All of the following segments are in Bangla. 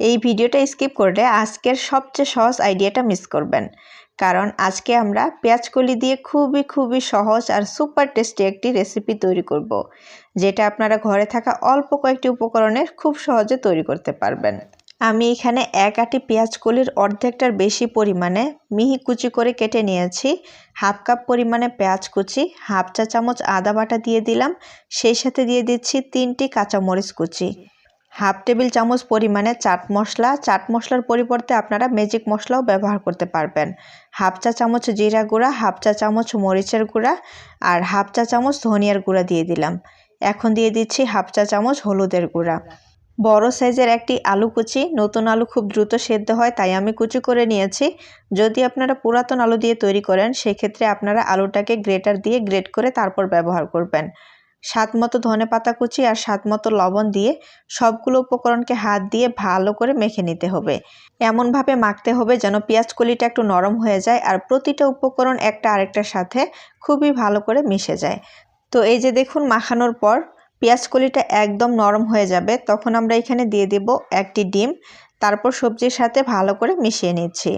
এই ভিডিওটা স্কিপ করলে আজকের সবচেয়ে সহজ আইডিয়াটা মিস করবেন। কারণ আজকে আমরা পেঁয়াজকলি দিয়ে খুবই খুবই সহজ আর সুপার টেস্টি একটি রেসিপি তৈরি করব। যেটা আপনারা ঘরে থাকা অল্প কয়েকটি উপকরণে খুব সহজে তৈরি করতে পারবেন। আমি এখানে এক আটি পেঁয়াজ কলির অর্ধেকটার বেশি পরিমাণে মিহি কুচি করে কেটে নিয়েছি। হাফ কাপ পরিমাণে পেঁয়াজ কুচি, হাফ চা চামচ আদা বাটা দিয়ে দিলাম, সেই সাথে দিয়ে দিচ্ছি তিনটি কাঁচামরিচ কুচি। হাফ টেবিল চামচ পরিমাণে চাট মশলা। চাট মশলার পরিবর্তে আপনারা ম্যাজিক মশলাও ব্যবহার করতে পারবেন। হাফ চা চামচ জিরা গুঁড়া, হাফ চা চামচ মরিচের গুঁড়া আর হাফ চা চামচ ধনিয়ার গুঁড়া দিয়ে দিলাম। এখন দিয়ে দিচ্ছি হাফ চা চামচ হলুদের গুঁড়া। বড় সাইজের একটি আলু কুচি। নতুন আলু খুব দ্রুত সেদ্ধ হয়, তাই আমি কুচি করে নিয়েছি। যদি আপনারা পুরাতন আলু দিয়ে তৈরি করেন, সেক্ষেত্রে আপনারা আলুটাকে গ্রেটার দিয়ে গ্রেট করে তারপর ব্যবহার করবেন। স্বাদ মতো ধনে পাতা কুচি আর স্বাদ মতো লবণ দিয়ে সবগুলো উপকরণকে হাত দিয়ে ভালো করে মেখে নিতে হবে। এমনভাবে মাখতে হবে যেন পেঁয়াজ কলিটা একটু নরম হয়ে যায় আর প্রতিটা উপকরণ একটা আরেকটার সাথে খুবই ভালো করে মিশে যায়। তো এই যে দেখুন মাখানোর পর পেঁয়াজ কলিটা একদম নরম হয়ে যাবে, তখন আমরা এখানে দিয়ে দেব একটি ডিম। তারপর সবজির সাথে ভালো করে মিশিয়ে নিচ্ছি।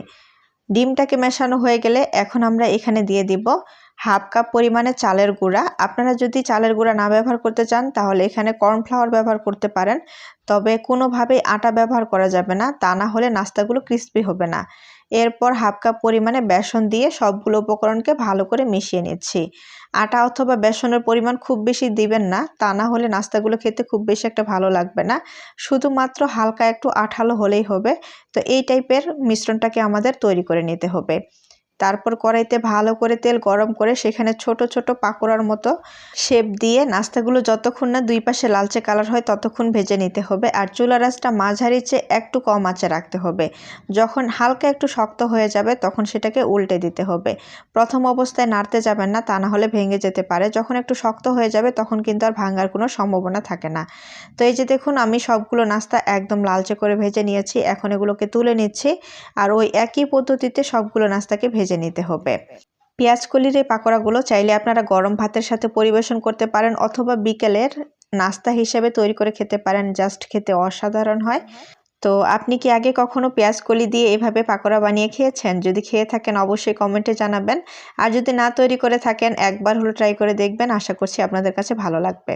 ডিমটাকে মেশানো হয়ে গেলে এখন আমরা এখানে দিয়ে দিব হাফ কাপ পরিমাণে চালের গুঁড়া। আপনারা যদি চালের গুঁড়া না ব্যবহার করতে চান, তাহলে এখানে কর্নফ্লাওয়ার ব্যবহার করতে পারেন। তবে কোনোভাবেই আটা ব্যবহার করা যাবে না, তা না হলে নাস্তাগুলো ক্রিস্পি হবে না। এরপর হাফ কাপ পরিমাণে বেসন দিয়ে সবগুলো উপকরণকে ভালো করে মিশিয়ে নিচ্ছি। আটা অথবা বেসনের পরিমাণ খুব বেশি দিবেন না, তা না হলে নাস্তাগুলো খেতে খুব বেশি একটা ভালো লাগবে না। শুধুমাত্র হালকা একটু আঠালো হলেই হবে। তো এই টাইপের মিশ্রণটাকে আমাদের তৈরি করে নিতে হবে। তারপর কড়াইতে ভালো করে তেল গরম করে সেখানে ছোট ছোট পাকোড়ার মতো শেপ দিয়ে নাস্তাগুলো যতক্ষণ না দুই পাশে লালচে কালার হয় ততক্ষণ ভেজে নিতে হবে। আর চুলা রাসটা মাঝারি চেয়ে একটু কম আঁচে রাখতে হবে। যখন হালকা একটু শক্ত হয়ে যাবে তখন সেটাকে উল্টে দিতে হবে। প্রথম অবস্থায় নাড়তে যাবেন না, তা না হলে ভেঙে যেতে পারে। যখন একটু শক্ত হয়ে যাবে তখন কিন্তু আর ভাঙার কোনো সম্ভাবনা থাকে না। তো এই যে দেখুন, আমি সবগুলো নাস্তা একদম লালচে করে ভেজে নিয়েছি। এখন এগুলোকে তুলে নিচ্ছি। আর ওই একই পদ্ধতিতে সবগুলো নাস্তাকে ভেজে ভেজে নিতে হবে। পেঁয়াজ কলির এই পাকোড়াগুলো চাইলে আপনারা গরম ভাতের সাথে পরিবেশন করতে পারেন অথবা বিকেলের নাস্তা হিসেবে তৈরি করে খেতে পারেন, জাস্ট খেতে অসাধারণ হয়। তো আপনি কি আগে কখনো পেঁয়াজ কলি দিয়ে এভাবে পাকোড়া বানিয়ে খেয়েছেন? যদি খেয়ে থাকেন অবশ্যই কমেন্টে জানাবেন। আর যদি না তৈরি করে থাকেন, একবার হলো ট্রাই করে দেখবেন। আশা করছি আপনাদের কাছে ভালো লাগবে।